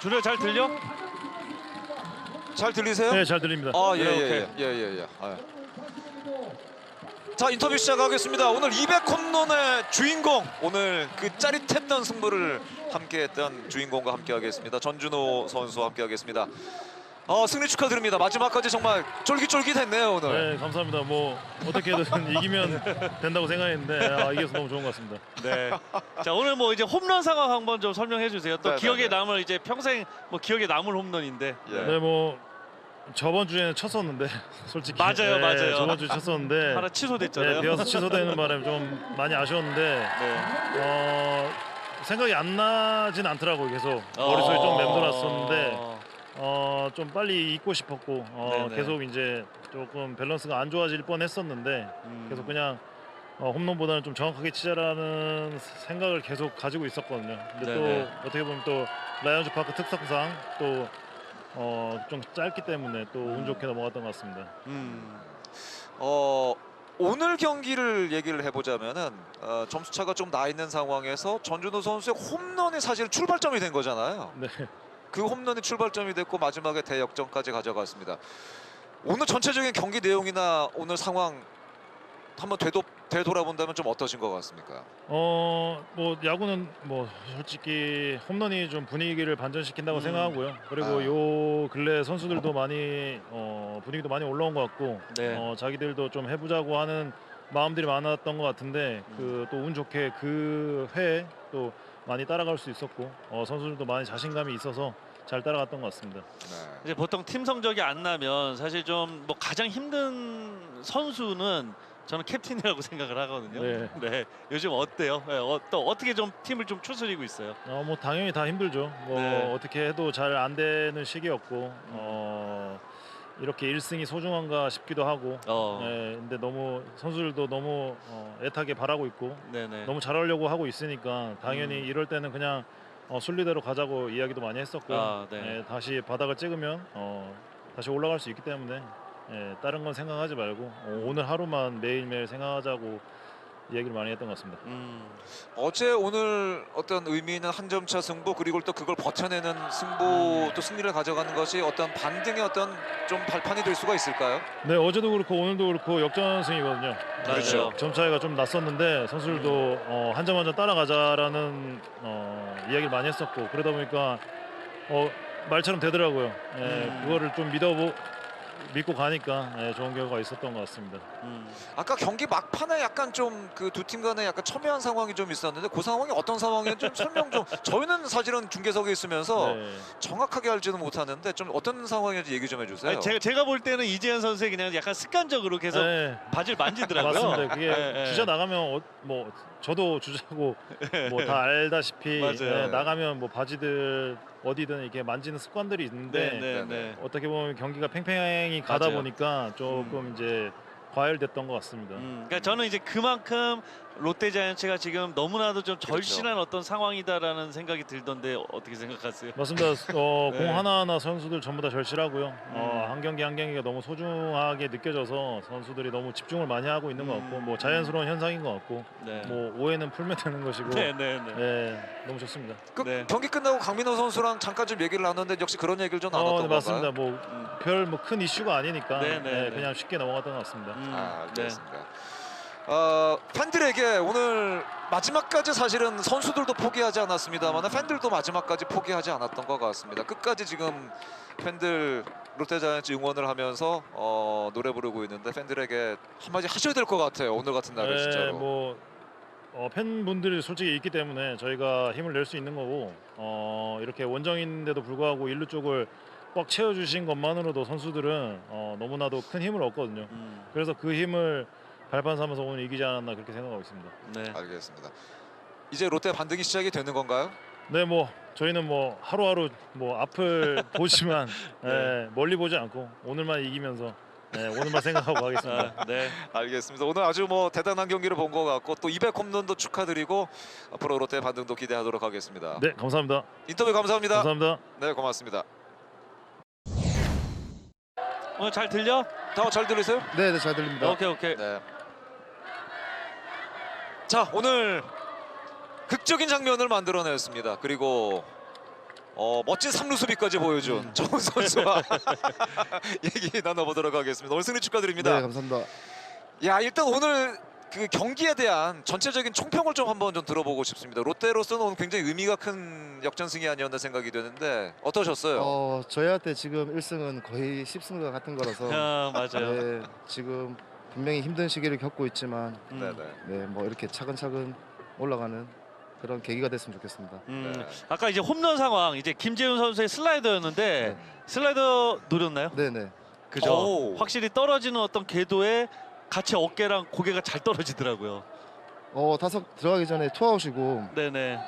준호야 잘 들려? 잘 들리세요? 네, 잘 들립니다. 아, 네, 예, 예, 예, 예, 예. 아. 자, 인터뷰 시작하겠습니다. 오늘 200 홈런의 주인공, 오늘 그 짜릿했던 승부를 함께했던 주인공과 함께하겠습니다. 전준호 선수와 함께하겠습니다. 어, 승리 축하드립니다. 마지막까지 정말 쫄깃쫄깃했네요 오늘. 네, 감사합니다. 뭐 어떻게든 이기면 된다고 생각했는데 아, 이겨서 너무 좋은 것 같습니다. 네. 자 오늘 뭐 이제 홈런 상황 한번 좀 설명해 주세요. 또 네, 네, 기억에 네. 남을 이제 평생 뭐 기억에 남을 홈런인데. 예. 네, 뭐 저번 주에는 쳤었는데 솔직히 맞아요, 네, 맞아요. 저번 주에 쳤었는데 하나 취소됐잖아요. 네, 비어서 취소되는 바람에 좀 많이 아쉬웠는데 네. 어, 생각이 안 나진 않더라고요. 계속 머릿속에 좀 맴돌았었는데 어, 어, 좀 빨리 잊고 싶었고 어, 네네. 계속 이제 조금 밸런스가 안 좋아질 뻔했었는데 음. 계속 그냥 어, 홈런보다는 좀 정확하게 치자라는 생각을 계속 가지고 있었거든요. 근데 네네. 또 어떻게 보면 또 라이언즈 파크 특성상 또 어, 좀 짧기 때문에 또 운 좋게 넘어갔던 것 같습니다. 음. 어, 오늘 경기를 얘기를 해보자면은 어, 점수 차가 좀 나 있는 상황에서 전준호 선수의 홈런이 사실 출발점이 된 거잖아요. 네. 그 홈런이 출발점이 됐고 마지막에 대역전까지 가져갔습니다. 오늘 전체적인 경기 내용이나 오늘 상황 한번 되도, 되돌아본다면 좀 어떠신 것 같습니까? 어, 뭐 야구는 뭐 솔직히 홈런이 좀 분위기를 반전시킨다고 음. 생각하고요. 그리고 아. 요 근래 선수들도 많이 어, 분위기도 많이 올라온 것 같고 네. 어, 자기들도 좀 해보자고 하는 마음들이 많았던 것 같은데 그 또 운 좋게 그 회에 또 많이 따라갈 수 있었고 어, 선수들도 많이 자신감이 있어서 잘 따라갔던 것 같습니다. 네. 이제 보통 팀 성적이 안 나면 사실 좀 뭐 가장 힘든 선수는 저는 캡틴이라고 생각을 하거든요. 네. 요즘 어때요? 네, 어, 또 어떻게 좀 팀을 좀 추스리고 있어요? 어, 뭐 당연히 다 힘들죠. 뭐 네. 어떻게 해도 잘 안 되는 시기였고 어, 이렇게 1승이 소중한가 싶기도 하고. 어. 네, 근데 너무 선수들도 너무 어, 애타게 바라고 있고 네네. 너무 잘하려고 하고 있으니까 당연히 음. 이럴 때는 그냥 어, 순리대로 가자고 이야기도 많이 했었고 아, 네. 예, 다시 바닥을 찍으면 어, 다시 올라갈 수 있기 때문에 예, 다른 건 생각하지 말고 어, 오늘 하루만 매일매일 생각하자고 이야기를 많이 했던 것 같습니다. 음. 어제 오늘 어떤 의미 있는 한 점차 승부 그리고 또 그걸 버텨내는 승부 또 승리를 가져가는 것이 어떤 반등의 어떤 좀 발판이 될 수가 있을까요? 네 어제도 그렇고 오늘도 그렇고 역전승이거든요. 그렇죠. 점 차이가 좀 났었는데 선수들도 어, 한 점 한 점 따라가자라는 어, 이야기를 많이 했었고 그러다 보니까 어, 말처럼 되더라고요. 예, 음. 그거를 좀 믿어보 믿고 가니까 예, 좋은 결과가 있었던 것 같습니다. 음. 아까 경기 막판에 약간 좀 그 두 팀 간에 약간 첨예한 상황이 좀 있었는데 그 상황이 어떤 상황인지 좀 설명 좀 저희는 사실은 중계석에 있으면서 네. 정확하게 알지는 못하는데 좀 어떤 상황인지 얘기 좀 해주세요. 아니, 제가 제가 볼 때는 이재현 선수의 그냥 약간 습관적으로 계속 네, 바지를 만지더라고요. 맞습니다. 그게 네, 네. 주자 나가면 어, 뭐 저도 주자고 뭐 다 알다시피 맞아요. 예, 나가면 뭐 바지들 어디든 이렇게 만지는 습관들이 있는데 네, 네, 네, 네. 어떻게 보면 경기가 팽팽히 가다 맞아요. 보니까 조금 이제 과열됐던 것 같습니다. 음, 그러니까 저는 이제 그만큼 롯데자이언츠가 지금 너무나도 좀 그렇죠. 절실한 어떤 상황이다라는 생각이 들던데 어떻게 생각하세요? 맞습니다. 어, 네. 공 하나하나 선수들 전부 다 절실하고요. 어, 음. 한 경기 한 경기가 너무 소중하게 느껴져서 선수들이 너무 집중을 많이 하고 있는 것 같고 음. 뭐 자연스러운 현상인 것 같고 네. 뭐 오해는 풀면 되는 것이고 네, 네, 네. 네, 너무 좋습니다. 그 네. 경기 끝나고 강민호 선수랑 잠깐 좀 얘기를 나눴는데 역시 그런 얘기를 좀 어, 나눴던 네, 건가요? 맞습니다. 뭐 음, 별뭐 큰 이슈가 아니니까 네, 네, 네, 네. 그냥 쉽게 넘어갔던 것 같습니다. 음, 아, 네. 알겠습니다. 어, 팬들에게 오늘 마지막까지 사실은 선수들도 포기하지 않았습니다만 팬들도 마지막까지 포기하지 않았던 것 같습니다. 끝까지 지금 팬들 롯데자이언츠 응원을 하면서 어, 노래 부르고 있는데 팬들에게 한마디 하셔야 될 것 같아요. 오늘 같은 날에 네, 진짜로. 뭐 어, 팬분들이 솔직히 있기 때문에 저희가 힘을 낼 수 있는 거고 어, 이렇게 원정인데도 불구하고 일루 쪽을 꽉 채워주신 것만으로도 선수들은 어, 너무나도 큰 힘을 얻거든요. 음, 그래서 그 힘을 발판 삼아서 오늘 이기지 않았나 그렇게 생각하고 있습니다. 네. 알겠습니다. 이제 롯데 반등이 시작이 되는 건가요? 네, 뭐 저희는 뭐 하루하루 뭐 앞을 보지만 예, 멀리 보지 않고 오늘만 이기면서 예, 오늘만 생각하고 가겠습니다. 아, 네. 알겠습니다. 오늘 아주 뭐 대단한 경기를 본 것 같고 또 200 홈런도 축하드리고 앞으로 롯데 반등도 기대하도록 하겠습니다. 네, 감사합니다. 인터뷰 감사합니다. 감사합니다. 네, 고맙습니다. 오늘 잘 들려? 다잘 들리세요? 네, 네, 잘 들립니다. 오케이, 오케이. 네. 자 오늘 극적인 장면을 만들어냈습니다. 그리고 어, 멋진 3루 수비까지 보여준 음. 정훈 선수와 얘기 나눠보도록 하겠습니다. 오늘 승리 축하드립니다. 네, 감사합니다. 야 일단 오늘 그 경기에 대한 전체적인 총평을 좀 한번 좀 들어보고 싶습니다. 롯데로서는 오늘 굉장히 의미가 큰 역전승이 아니었나 생각이 되는데 어떠셨어요? 어, 저희한테 지금 1승은 거의 10승과 같은 거라서 아, 맞아요. 네, 지금 분명히 힘든 시기를 겪고 있지만 음. 네네. 네, 뭐 이렇게 차근차근 올라가는 그런 계기가 됐으면 좋겠습니다. 음, 네. 아까 이제 홈런 상황 이제 김재훈 선수의 슬라이더였는데 슬라이더 노렸나요? 네, 네. 그죠. 오. 확실히 떨어지는 어떤 궤도에 같이 어깨랑 고개가 잘 떨어지더라고요. 어, 타석 들어가기 전에 투아웃이고 네네.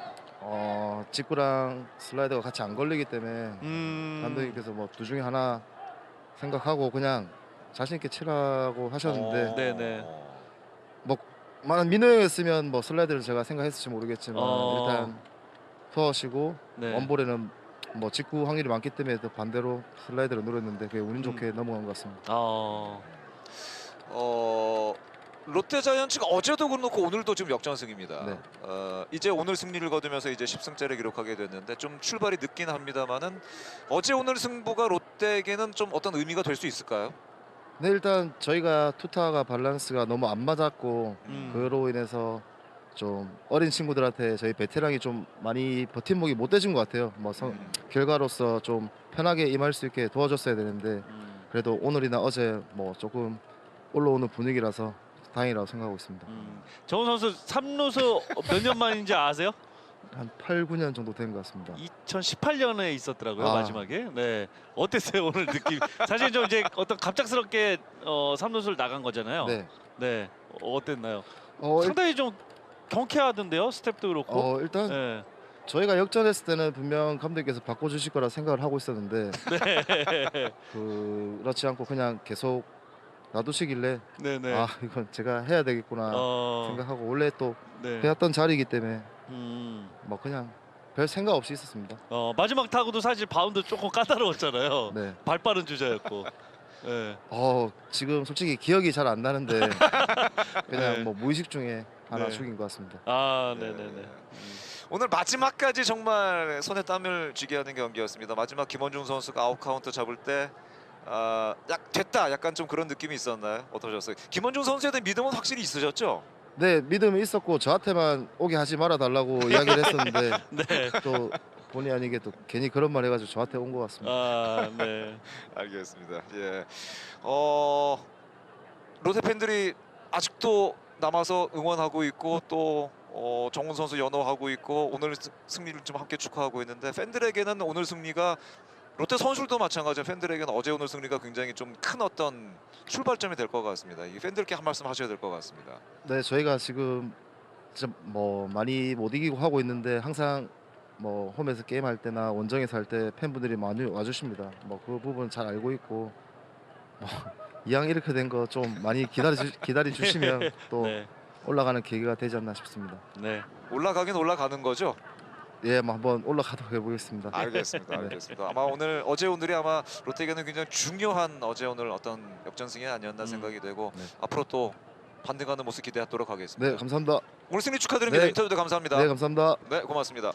어, 직구랑 슬라이더가 같이 안 걸리기 때문에 음. 감독님께서 뭐 두 중에 하나 생각하고 그냥 자신 있게 치라고 하셨는데 어. 네네. 만약 민호 형이었으면 뭐 슬라이드를 제가 생각했을지 모르겠지만 어. 일단 투아웃이고 네. 원볼에는 뭐 직구 확률이 많기 때문에 또 반대로 슬라이드를 노렸는데 그게 운이 음. 좋게 넘어간 것 같습니다. 어. 어 롯데 자이언츠가 어제도 그렇고 오늘도 지금 역전승입니다. 네. 어, 이제 오늘 승리를 거두면서 이제 10승째를 기록하게 됐는데 좀 출발이 늦긴 합니다만은 어제 오늘 승부가 롯데에게는 좀 어떤 의미가 될 수 있을까요? 네 일단 저희가 투타가 밸런스가 너무 안 맞았고 음. 그로 인해서 좀 어린 친구들한테 저희 베테랑이 좀 많이 버팀목이 못 돼준 것 같아요. 뭐 성- 음. 결과로서 좀 편하게 임할 수 있게 도와줬어야 되는데 음. 그래도 오늘이나 어제 뭐 조금 올라오는 분위기라서 다행이라고 생각하고 있습니다. 음. 정훈 선수 3루수 몇 년 만인지 아세요? 한 8, 9년 정도 된 것 같습니다. 2018년에 있었더라고요 아. 마지막에. 네. 어땠어요 오늘 느낌? 사실 좀 이제 어떤 갑작스럽게 어, 3루수를 나간 거잖아요. 네. 네. 어, 어땠나요? 어, 일, 상당히 좀 경쾌하던데요 스텝도 그렇고. 어, 일단 네. 저희가 역전했을 때는 분명 감독님께서 바꿔주실 거라 생각을 하고 있었는데 네. 그, 그렇지 않고 그냥 계속 놔두시길래 네네. 아 이건 제가 해야 되겠구나 어. 생각하고 원래 또 네. 해왔던 자리이기 때문에 음. 뭐 그냥 별 생각 없이 있었습니다. 어, 마지막 타구도 사실 바운드 조금 까다로웠잖아요. 네. 발 빠른 주자였고. 네. 어 지금 솔직히 기억이 잘 안 나는데 그냥 네. 뭐 무의식 중에 하나 네. 죽인 것 같습니다. 아, 네네네. 네. 오늘 마지막까지 정말 손에 땀을 쥐게 하는 경기였습니다. 마지막 김원중 선수가 아웃 카운트 잡을 때 아, 약 됐다. 약간 좀 그런 느낌이 있었나요? 어떠셨어요? 김원중 선수에 대한 믿음은 확실히 있으셨죠? 네 믿음이 있었고 저한테만 오게 하지 말아 달라고 이야기를 했었는데 네. 또 본의 아니게 또 괜히 그런 말 해가지고 저한테 온 것 같습니다. 아, 네. 알겠습니다. 예. 어 롯데 팬들이 아직도 남아서 응원하고 있고 또 어, 정훈 선수 연호하고 있고 오늘 스- 승리를 좀 함께 축하하고 있는데 팬들에게는 오늘 승리가 롯데 선수들도 마찬가지로 팬들에게는 어제 오늘 승리가 굉장히 좀 큰 어떤 출발점이 될 것 같습니다. 이 팬들께 한 말씀 하셔야 될 것 같습니다. 네 저희가 지금 진짜 뭐 많이 못 이기고 하고 있는데 항상 뭐 홈에서 게임 할 때나 원정에서 할 때 팬분들이 많이 와주십니다. 뭐 그 부분 잘 알고 있고 뭐 이왕 이렇게 된 거 좀 많이 기다려 주, 기다려 주시면 또 네. 올라가는 계기가 되지 않나 싶습니다. 네. 올라가긴 올라가는 거죠? 예, 뭐 한번 올라가도록 해보겠습니다. 알겠습니다. 네. 알겠습니다. 아마 오늘 어제 오늘이 아마 롯데에게는 굉장히 중요한 어제 오늘 어떤 역전승이 아니었나 음. 생각이 되고 네. 앞으로 또 반등하는 모습 기대하도록 하겠습니다. 네, 감사합니다. 오늘 승리 축하드립니다. 네. 인터뷰도 감사합니다. 네, 감사합니다. 네, 고맙습니다.